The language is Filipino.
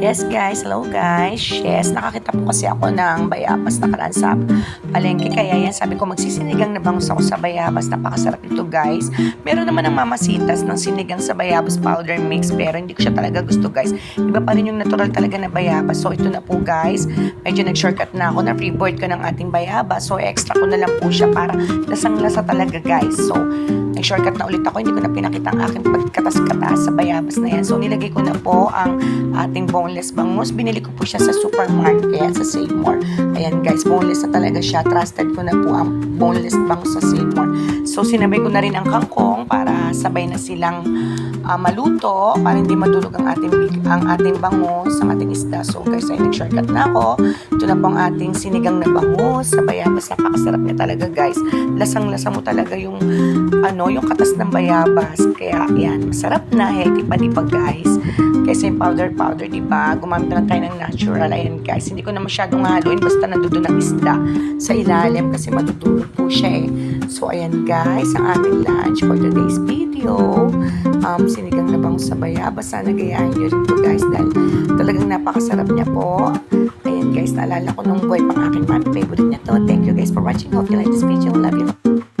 Yes guys, hello guys. Yes, nakakita po kasi ako ng bayabas na karan sa palengke. Kaya yan, sabi ko magsisinigang na bangus ako sa bayabas. Napakasarap ito guys. Meron naman ng mamasitas ng sinigang sa bayabas powder mix. Pero hindi ko siya talaga gusto guys. Iba pa rin yung natural talaga na bayabas. So ito na po guys. Medyo nag-shortcut na ako. Na-freeboard ko ng ating bayabas. So extra ko na lang po siya para lasang-lasa talaga guys. So nag-shortcut na ulit ako. Hindi ko na pinakita ang aking pagkatas-katas sa bayabas na yan. So nilagay ko na po ang ating boneless bangus. Binili ko po siya sa supermarket, sa Seymour. Ayan guys, boneless na talaga siya. Trusted ko na po ang boneless bangus sa Seymour. So sinabay ko na rin ang kangkong para sabay na silang ah, maluto para hindi madulog ang ating ang ating bangus, ang ating isda. So guys, ay nag-shortcut na ako. Ito na po ang ating sinigang na bangus sa bayabas. Napakasarap niya talaga guys. Lasang-lasa mo talaga yung ano, yung katas ng bayabas. Kaya yan, masarap na, healthy pa di pa guys. Kasi yung powder powder, di ba? Gumamit lang tayo ng natural. Ayan guys, hindi ko na masyadong haluin basta nandoon ang isda sa ilalim kasi matutulog po siya eh. So ayan guys, ang aming lunch for today's video. Um, sinigang na bang sa bayabas. Sana gayaan nyo rin po guys dahil talagang napakasarap niya po. Ayan guys, naalala ko nung boy pang aking favorite niya to. Thank you guys for watching. Hope you like this video. Love you.